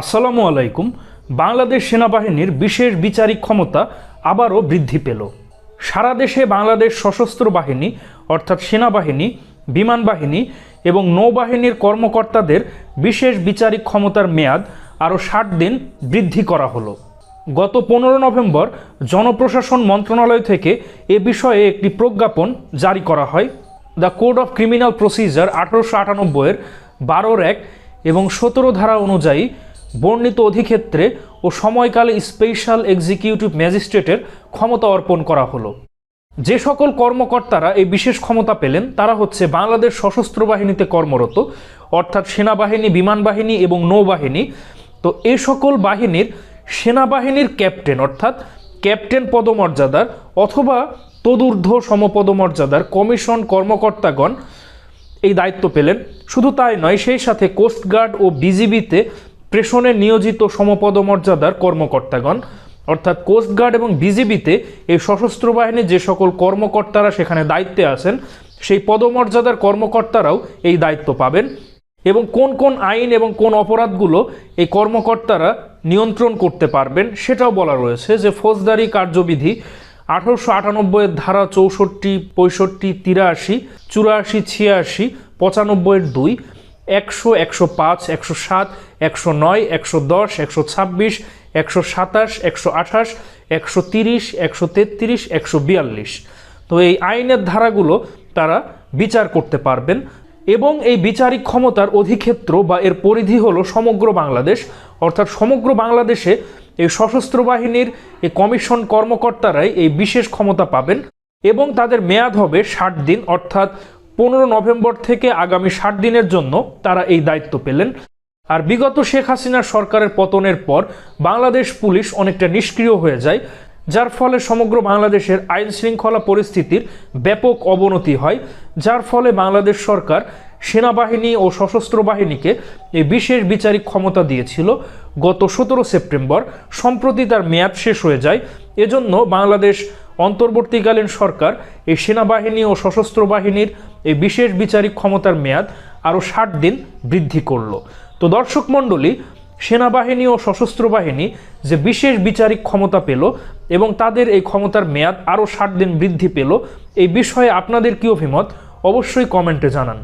আসসালামু আলাইকুম। বাংলাদেশ সেনাবাহিনীর বিশেষ বিচারিক ক্ষমতা আবারও বৃদ্ধি পেল। সারা দেশে বাংলাদেশ সশস্ত্র বাহিনী, অর্থাৎ সেনাবাহিনী, বিমান বাহিনী এবং নৌবাহিনীর কর্মকর্তাদের বিশেষ বিচারিক ক্ষমতার মেয়াদ আরও ষাট দিন বৃদ্ধি করা হলো। গত পনেরো নভেম্বর জনপ্রশাসন মন্ত্রণালয় থেকে এ বিষয়ে একটি প্রজ্ঞাপন জারি করা হয়। The code of criminal procedure আঠারোশো আটানব্বইয়ের বারোর এক এবং সতেরো ধারা অনুযায়ী বর্ণিত অধিক্ষেত্রে ও সময়কালে স্পেশাল এক্সিকিউটিভ ম্যাজিস্ট্রেটের ক্ষমতা অর্পণ করা হলো। যে সকল কর্মকর্তারা এই বিশেষ ক্ষমতা পেলেন, তারা হচ্ছে বাংলাদেশ সশস্ত্র বাহিনীতে কর্মরত, অর্থাৎ সেনাবাহিনী বিমান বাহিনী এবং নৌবাহিনী। তো এ সকল বাহিনীর সেনাবাহিনীর ক্যাপ্টেন, অর্থাৎ ক্যাপ্টেন পদমর্যাদার অথবা তদূর্ধ্ব সমপদমর্যাদার কমিশন কর্মকর্তাগণ এই দায়িত্ব পেলেন। শুধু তাই নয়, সেই সাথে কোস্টগার্ড ও বিজিবিতে প্রেষণে নিয়োজিত সমপদমর্যাদার কর্মকর্তাগণ, অর্থাৎ কোস্টগার্ড এবং বিজিবিতে এই সশস্ত্র বাহিনীর যে সকল কর্মকর্তারা সেখানে দায়িত্বে আছেন, সেই পদমর্যাদার কর্মকর্তারাও এই দায়িত্ব পাবেন এবং কোন কোন আইন এবং কোন অপরাধগুলো এই কর্মকর্তারা নিয়ন্ত্রণ করতে পারবেন সেটাও বলা রয়েছে যে ফৌজদারি কার্যবিধি আঠারোশো আটানব্বইয়ের ধারা চৌষট্টি, পঁয়ষট্টি, তিরাশি, চুরাশি, ছিয়াশি, পঁচানব্বইয়ের দুই একশো একশো পাঁচ, একশো সাত, একশো নয়, একশো দশ, একশো ছাব্বিশ, একশো সাতাশ, একশো আঠাশ, একশো তিরিশ, একশো তেত্রিশ, একশো বিয়াল্লিশ। তো এই আইনের ধারাগুলো তারা বিচার করতে পারবেন এবং এই বিচারিক ক্ষমতার অধিক্ষেত্র বা এর পরিধি হলো সমগ্র বাংলাদেশ। অর্থাৎ সমগ্র বাংলাদেশে এই সশস্ত্র বাহিনীর এই কমিশন কর্মকর্তারাই এই বিশেষ ক্ষমতা পাবেন এবং তাদের মেয়াদ হবে ষাট দিন, অর্থাৎ পনেরো নভেম্বর থেকে আগামী ষাট দিনের জন্য তারা এই দায়িত্ব পেলেন। আর বিগত শেখ হাসিনার সরকারের পতনের পর বাংলাদেশ পুলিশ অনেকটা নিষ্ক্রিয় হয়ে যায়, যার ফলে সমগ্র বাংলাদেশের আইন শৃঙ্খলা পরিস্থিতির ব্যাপক অবনতি হয়, যার ফলে বাংলাদেশ সরকার সেনাবাহিনী ও সশস্ত্র বাহিনীকে এই বিশেষ বিচারিক ক্ষমতা দিয়েছিল। গত সতেরো সেপ্টেম্বর, সম্প্রতি তার মেয়াদ শেষ হয়ে যায়, এজন্য বাংলাদেশ অন্তর্বর্তীকালীন সরকার, এই সেনাবাহিনী ও সশস্ত্র বাহিনীর এই বিশেষ বিচারিক ক্ষমতার মেয়াদ আরও ষাট দিন বৃদ্ধি করল। তো দর্শক মণ্ডলী, সেনাবাহিনী ও সশস্ত্র বাহিনী যে বিশেষ বিচারিক ক্ষমতা পেল এবং তাদের এই ক্ষমতার মেয়াদ আরও ষাট দিন বৃদ্ধি পেল, এই বিষয়ে আপনাদের কী অভিমত? অবশ্যই কমেন্টে জানান।